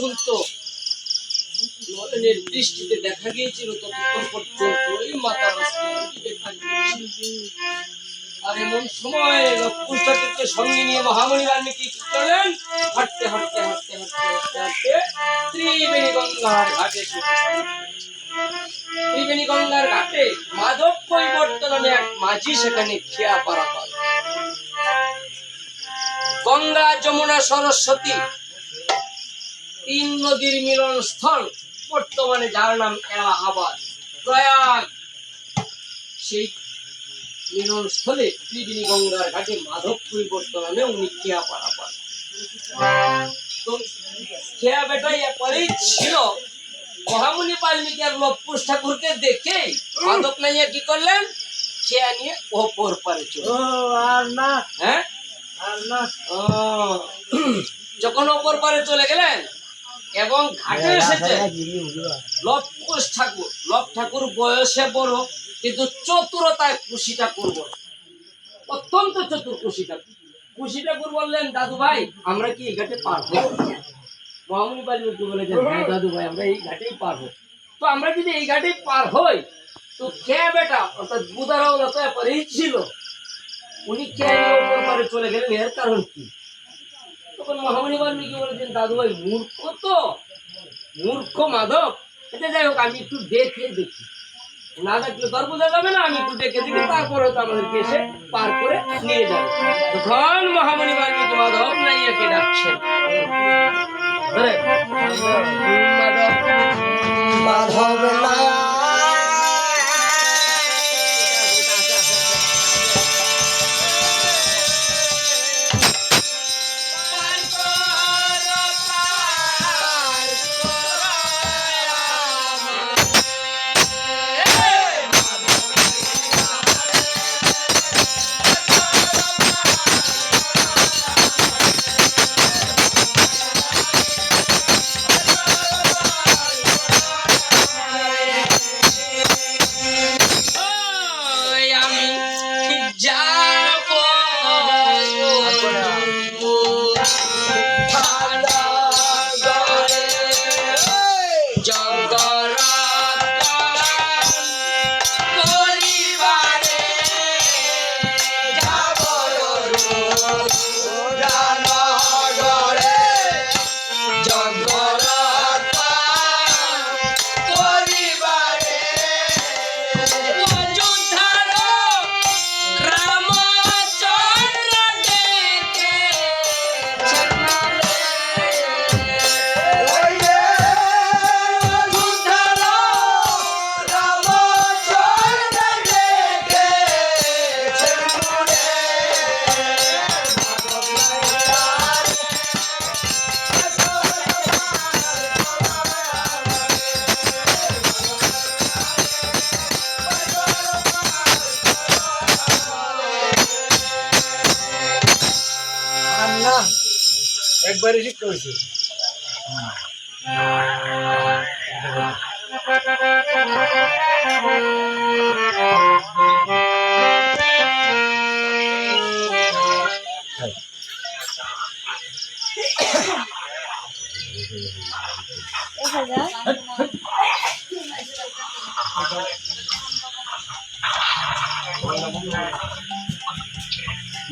পর্যন্ত নয়নের দৃষ্টিতে দেখা গিয়েছিল ততক্ষণ পর্যন্ত ওই গিয়েছিল। আর এমন সময় লক্ষুষ্ঠকে সঙ্গে নিয়ে মহামণি বাল্মীকি কি করলেন? হাঁটতে হাঁটতে হাঁটতে হাঁটতে হাঁটতে হাঁটতে ত্রিবেণী গঙ্গার ঘাটে ত্রিবেণী গঙ্গার ঘাটে মাধব নামে এক মাঝি সেখানে খেয়া পারা পায় গঙ্গা যমুনা সরস্বতী তিন নদীর মিলন স্থল বর্তমানে যার নাম এলাহাবাদ। প্রয়াগ। সেই মিলন স্থলে ত্রিবেণী গঙ্গার ঘাটে মাধব পরিবর্তন নামে উনি খেয়া পারা পান তো খেয়া বেটাই একবারেই ছিল। মহামুনি বাল্মীকি আর লবকুশ ঠাকুরকে দেখে মাধব নাইয়া কি করলেন? খেয়া নিয়ে ওপর পারে চলে আর না। হ্যাঁ? আর না। যখন ওপর পারে চলে গেলেন এবং ঘাটে এসেছে। লবকুশ ঠাকুর লব ঠাকুর বয়সে বড় কিন্তু চতুরতায় খুশি ঠাকুর বড় অত্যন্ত চতুর খুশি ঠাকুর খুশি ঠাকুর বললেন দাদু ভাই আমরা কি এই ঘাটে পার হব? মহামুনি বাল্মীকি বলেছেন হ্যাঁ দাদু ভাই আমরা এই ঘাটেই পার হব। তো আমরা যদি এই ঘাটেই পার হই তো কে বেটা অর্থাৎ বুদারাও তো পরেই ছিল। উনি কে চলে গেলেন? এর কারণ কি? তখন মহামণি বাল্মীকি বলেছেন দাদু ভাই মূর্খ তো। মূর্খ মাধব। এটা যাই হোক, আমি একটু দেখে দেখি। না দেখলে তো বোঝা যাবে না, আমি একটু দেখে দেখি, তারপরে তো আমাদেরকে এসে পার করে নিয়ে যাবে। তখন মহামণি বাল্মীকি মাধব নাইয়াকে ডাকছেন? মাধব মাধব নায়া একবারই ঠিক করেছি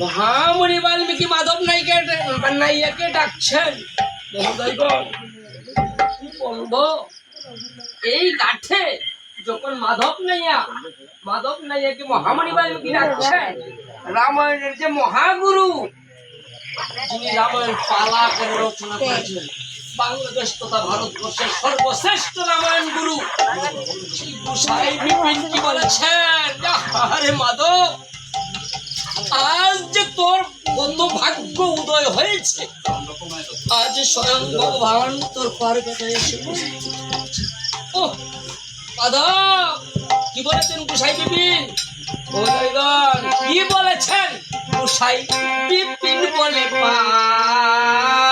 মহামণি বাল্মীকি মাধব নাইকে নাইয়াকে ডাকছেন। এই কাঠে যখন মাধব নাইয়া, মাধব নাইয়াকে মহামণি বাল্মীকি ডাকছেন? রামায়ণের যে মহাগুরু যিনি রামায়ণ পালা করে রচনা করেছেন। বাংলাদেশ তথা ভারতবর্ষের সর্বশ্রেষ্ঠ রামায়ণ গুরু। কি বলেছেন? মাধব আজ যে তোর কত ভাগ্য উদয় হয়েছে, আজ স্বয়ং ভগবান তোর পার কথা এসে ও দাদা কি বলেছেন গুসাই বিপিন? কি বলেছেন? গুসাই বিপিন বলে পার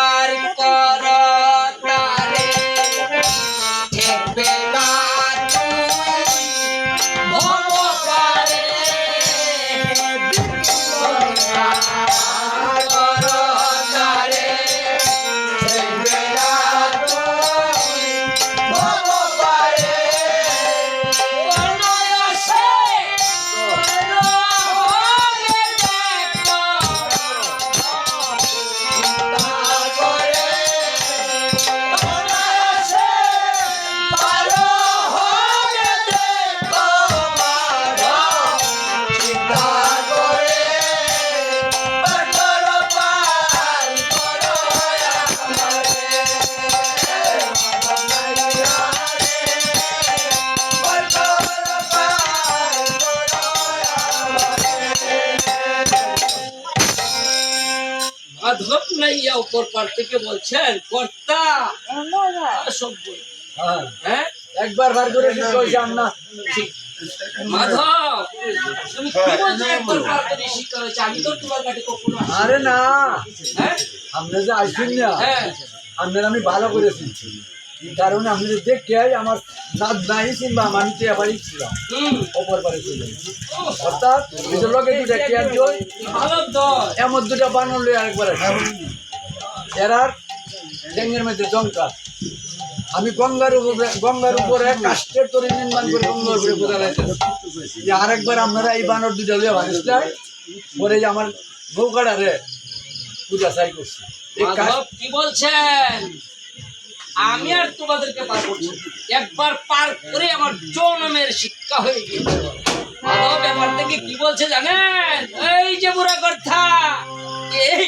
ইয়া উপর পার থেকে বলছেন কর্তা! সব হ্যাঁ। হ্যাঁ? একবার বার করে। মাধব তুমি কি বলছো একবার পার করে শিক্ষা হয়েছে আমি তো তোমার কাছে কখনো আরে না। হ্যাঁ? আপনি যে আইসুন না হ্যাঁ। আপনার আমি ভালো করেছি কারণে আপনি দেখে আমার নাদ নাই কিংবা আমার তো এবারই ছিলাম। অপর পারে ছিলাম অর্থাৎ লোকে দুটা কেয়ার জয় ভালো দল। এমন দুটা লই আরেকবার এরার ডেঙ্গের মধ্যে জঙ্কা আমি গঙ্গার উপরে গঙ্গার উপরে কাষ্টের তরি নির্মাণ করে গঙ্গার উপরে লাইতেছি যে আরেকবার আপনারা এই বানর দুটা লইয়া ভাবিস পরে যে আমার নৌকাটা রে পূজা চাই করছি। কি বলছেন? আমি আর তোমাদেরকে পার করছি একবার পার করে আমার জনমের শিক্ষা হয়ে গিয়েছে। ব্যাপার থেকে কি বলছে জানেন? এই যে বুড়া কথা এই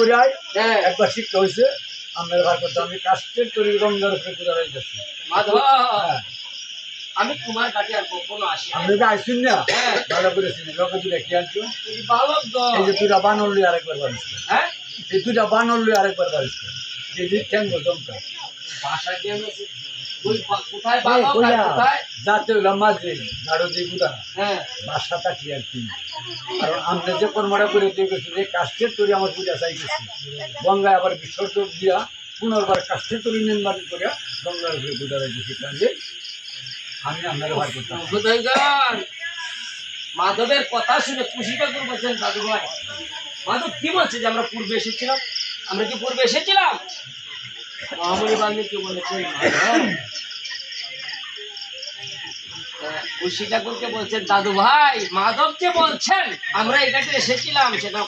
করে আয় হ্যাঁ। একবার শিক্ষা হয়েছে করতে আমি উপরে পূজা লাইতেছি হ্যাঁ। আমি তোমার কাছে আর কখনো আসি। আপনি তো আইসুন না? হ্যাঁ। ভালো করে চিনি লোকে তুই কি আনছো? দল। এই যে তুইটা বানর লই আরেকবার বাড়িস হ্যাঁ? এই দুইটা বানর লই আরেকবার বাড়িস যে ঠ্যাঙ্গ জমকা ভাষা জ্ঞান মাঝে গুদা হ্যাঁ। বাসাটা কি আর কি কারণ আমরা যে কর্মটা করে যে তৈরি আমার পূজা গঙ্গায় আবার বিসর্জন দিয়া পুনর্বার তৈরি নির্মাণ করে গঙ্গার উপরে পূজা রাখছি কাজে। আমি ভাই করতাম। মাধবের কথা শুনে খুশিটা করে বলছেন দাদু ভাই মাধব কি বলছে যে আমরা পূর্বে এসেছিলাম? আমরা কি পূর্বে এসেছিলাম? মহামণি বাল্মীকি বলেছেন খুশি ঠাকুরকে বলছেন দাদু ভাই মাধব যে বলছেন আমরা এটাতে এসেছিলাম সেটা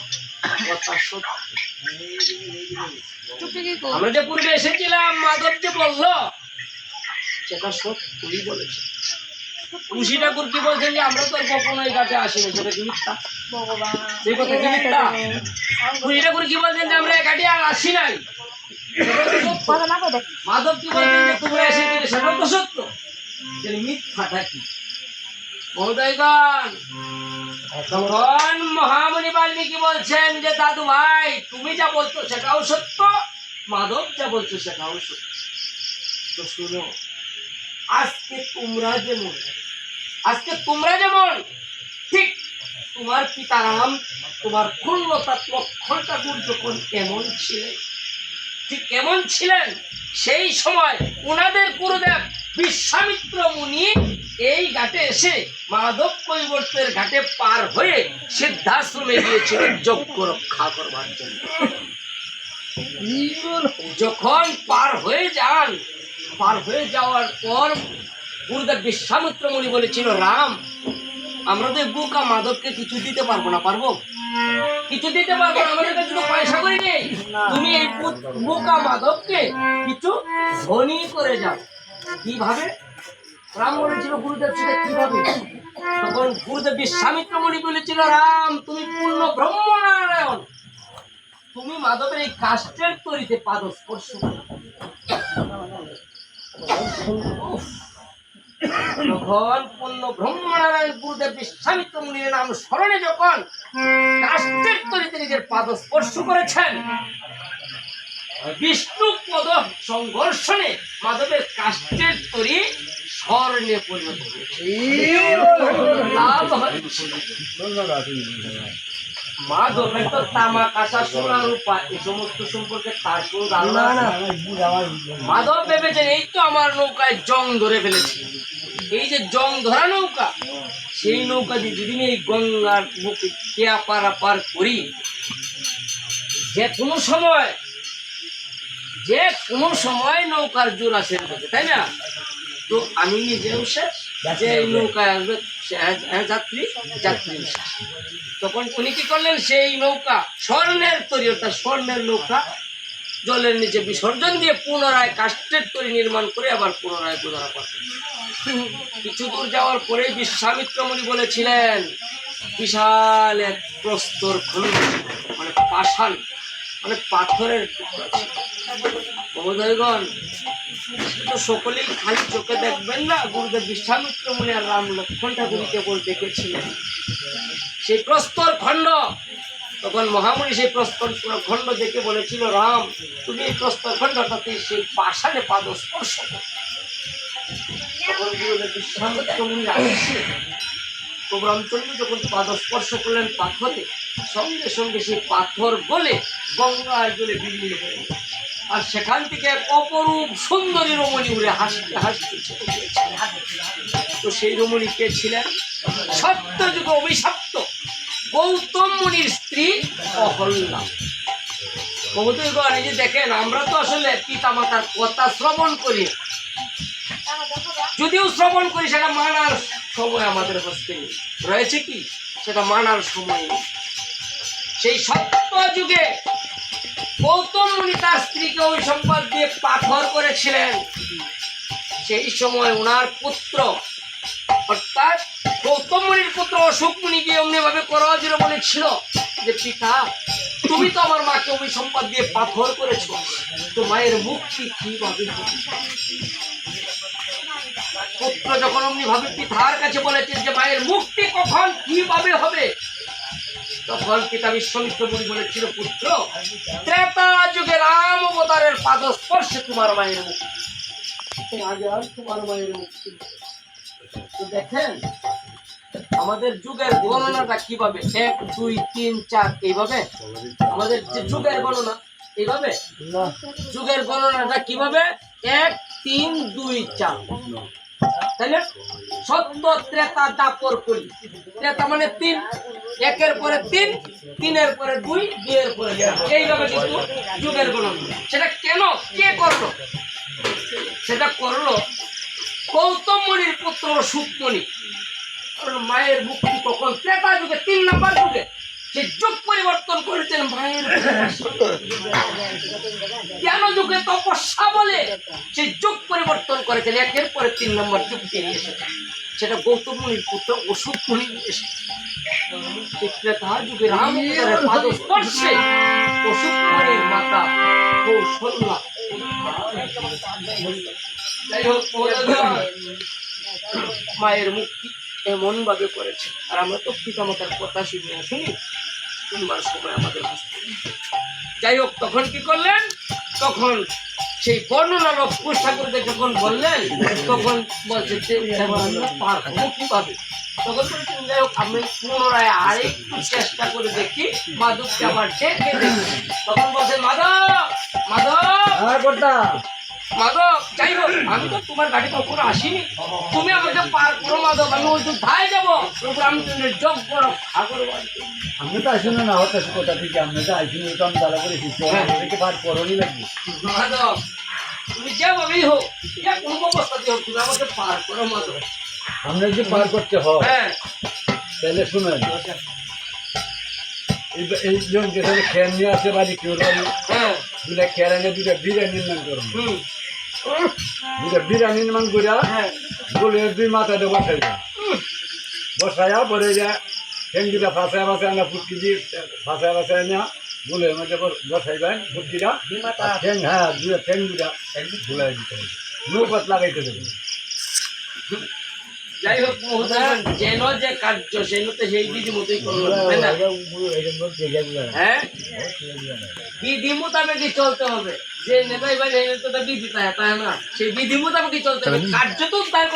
আমরা যে পূর্বে এসেছিলাম মাধব যে বলল সেটা সত্যই বলেছে। খুশি ঠাকুর কি বলছেন যে আমরা তো কখনো এই ঘাটে আসিনি সেটা কি মিথ্যা? সেই কথা কি মিথ্যা? খুশি ঠাকুর কি বলছেন যে আমরা এই ঘাটে আর আসি নাই? সেটা তো সত্য। মাধব কি বলছেন যে তোমরা এসেছিলে সেটাও তো? সত্য মিথ্যাটা কি? মহোদয়গণ তখন মহামণি বাল্মীকি বলছেন যে, দাদু ভাই, তুমি যা বলছো সেটাও সত্য, মাধব যা বলছো সেটাও সত্য। তো শুনো, আজকে তোমরা যেমন, আজকে তোমরা যেমন, ঠিক তোমার পিতারাম, তোমার খুল্লতা লক্ষণ ঠাকুর যখন এমন ছিলেন। ঠিক কেমন ছিলেন, সেই সময় ওনাদের গুরুদেব বিশ্বামিত্র মুনি এই ঘাটে এসে মাধব কৈবর্তের ঘাটে পার হয়ে সিদ্ধাশ্রমে গিয়েছিলেন যজ্ঞ রক্ষা করবার জন্য। যখন পার হয়ে যান, পার হয়ে যাওয়ার পর গুরুদেব বিশ্বামিত্র মুনি বলেছিল, রাম আমরা তো বুকা মাধবকে কিছু দিতে পারব না, পারব? কিছু দিতে পারব আমাদের কাছে তো পয়সা করে নেই। তুমি এই বোকা মাধবকে কিছু ধনী করে যাও কীভাবে? রাম বলেছিল, গুরুদেব সেটা কীভাবে? তখন গুরুদেব বিশ্বামিত্র মুনি বলেছিল, রাম, তুমি পূর্ণ ব্রহ্মনারায়ণ। তুমি মাধবের এই কাষ্টের তরিতে পাদ স্পর্শ। তখন পূর্ণ ব্রহ্মনারায়ণ গুরুদেব বিশ্বামিত্র মুনির নাম স্মরণে যখন কাষ্টের তরিতে নিজের পাদ স্পর্শ করেছেন বিষ্ণু পদ সংঘর্ষণে মাধবের কাষ্টের তরি স্বর্ণে পরিণত হয়েছে। হচ্ছে তো তামা কাঁচা সোনা রূপা সমস্ত সম্পর্কে তার কোনো ধারণা আছে? মাধব ভেবেছেন এই তো আমার নৌকায় জং ধরে ফেলেছি এই যে জং ধরা নৌকা সেই নৌকা দিয়ে যদি আমি এই গঙ্গার বুকে কেয়া পারা পার করি যে কোনো সময় যে কোনো সময় নৌকার জোর আসে তাই না তো আমি নিজেও শেষ যে নৌকায় আসবে হ্যাঁ- হ্যাঁ যাত্রী যাত্রী শেষ। তখন উনি কি করলেন? সেই নৌকা, স্বর্ণের তৈরি, অর্থাৎ স্বর্ণের নৌকা, জলের নিচে বিসর্জন দিয়ে পুনরায় কাষ্টের তৈরি নির্মাণ করে আবার পুনরায় গোদারা করতেন কিছু দূর যাওয়ার পরে বিশ্বামিত্র মুনি বলেছিলেন, বিশাল এক প্রস্তর খণ্ড মানে পাষাণ মানে পাথরের টুকরা তো সকলেই খালি চোখে দেখবেন না। গুরুদেব বিশ্বামিত্র মুনি আর রাম লক্ষ্মণ ঠাকুরকে কেবল দেখেছিলেন। সেই প্রস্তর খণ্ড। তখন মহামুনি সেই প্রস্তর খণ্ড দেখে বলেছিল, রাম, তুমি এই প্রস্তর খণ্ডটাতে সেই পাষাণে পাদ স্পর্শ। তখন গুরুদেব আসছে। তো রামচন্দ্র যখন পাদ স্পর্শ করলেন পাথরে, সঙ্গে সঙ্গে সেই পাথর বলে গঙ্গার জলে বিলীন হয়ে আর সেখান থেকে এক অপরূপ সুন্দরী রমণী উড়ে হাসতে হাসতে তো সেই রমণী কে ছিলেন? সত্য যুগে অভিশপ্ত গৌতম মুনির স্ত্রী অহল্যা। বহুদূরগণ এই যে দেখেন, আমরা তো আসলে পিতা মাতার কথা শ্রবণ করি। যদিও শ্রবণ করি, সেটা মানার সময় আমাদের হস্তে রয়েছে কি? সেটা মানার সময় সেই সত্য যুগে গৌতম মুনি তার স্ত্রীকে ওই সম্পদ দিয়ে পাথর করেছিলেন। সেই সময় ওনার পুত্র, অর্থাৎ গৌতম মুনির পুত্র অশোক মুনি গিয়ে অমনি ভাবে করজুরে বলেছিল যে, পিতা, তুমি তো আমার মাকে অভিসম্পাদ দিয়ে পাথর করেছ। তো মায়ের মুক্তি কীভাবে পুত্র যখন অমনি ভাবে পিতার কাছে বলেছেন যে, মায়ের মুক্তি কখন কীভাবে হবে? তখন পিতা বিশ্বমিত্র মুনি বলেছিল, পুত্র, ত্রেতা যুগে রাম অবতারের পাদ স্পর্শে তোমার মায়ের মুক্তি। আগে আর তোমার মায়ের মুক্তি দেখেন আমাদের যুগের গণনাটা কীভাবে? এক দুই তিন চার এইভাবে? আমাদের যে যুগের গণনা এইভাবে? যুগের গণনাটা কীভাবে? এক তিন দুই চার। তাই সত্য ত্রেতা দাপর করি। ত্রেতা মানে তিন। একের পরে তিন তিনের পরে দুই দুইয়ের পরে এইভাবে কিন্তু যুগের গণনা সেটা কেন? কে করল? সেটা করল গৌতম মুনির পুত্র কারণ মায়ের মুক্তি কখন ত্রেতা যুগে, তিন নাম্বার যুগে, সে যুগ পরিবর্তন করেছেন মায়ের জ্ঞান যুগে তপস্যা বলে? সে যুগ পরিবর্তন করেছেন, একের পরে তিন নম্বর যুগ দিয়ে সেটা গৌতম মুনির পুত্র অসুখ মুনি এসেছে। ত্রেতা যুগে রাম অবতারের পাদ স্পর্শে অসুখ মুনির মাতা কৌশল্যা যাই হোক মায়ের মুক্তি এমন ভাবে করেছে। আর আমরা তো পিতামাতার কথা শুনে শুনি শুনবার সময় আমাদের যাই হোক, তখন কি করলেন? তখন সেই বর্ণনা লক্ষ্মণ ঠাকুরকে যখন বললেন, তখন বলছে যে এবার আমরা পার হব কীভাবে? তখন বলছেন যাই হোক, আমি পুনরায় আরেকটু চেষ্টা করে দেখি। মাধবকে আবার ডেকে দেখি। তখন বলছে, মাধব মাধব! হ্যাঁ মাধব যাই হোক আমি তো তোমার গাড়ি কখনো আসিনি তুমি আমাকে পার করো মাধব আমি ওই তো ধায় যাব রামচন্দ্রের যোগ করো আমি তো আসুন না হতে কোথা থেকে আমি তো আসিনি তো আমি তালা করে শিখছি পার করণই লাগবে মাধব তুমি যেভাবেই হোক যে কোনো অবস্থাতে হোক তুমি আমাকে পার করো মাধব আমরা যে পার করতে হয় হ্যাঁ তাহলে শুনেন এই এই খেয়াল নিয়ে আসে বাড়ি কেউ হ্যাঁ দুটা খেয়াল এনে দুটা বিরা নির্মাণ করুন হুম বিরা নির্মাণ করিয়া হ্যাঁ। বলে দুই মাথায় বসাইবা বসাইয়া পরে যা ঠেং দুটা ফাঁসায় ফাঁসায় না ফুটকি দিয়ে ফাঁসায় ফাঁসায় না গুলের মধ্যে বসাইবেন ফুটকিটা। আর হ্যাঁ দুটা একদম ঝুলাই দিতে হবে। নৌকাত লাগাইতে দেবে। যাই হোক যেন যে কার্য সেন সেই বিধি মতোই না? হ্যাঁ? বিধি মোতাবেকই চলতে হবে। যে নেতাই ভাই বিধি তাই তাই না? সেই বিধি মোতাবেকই চলতে হবে। কার্য তো তার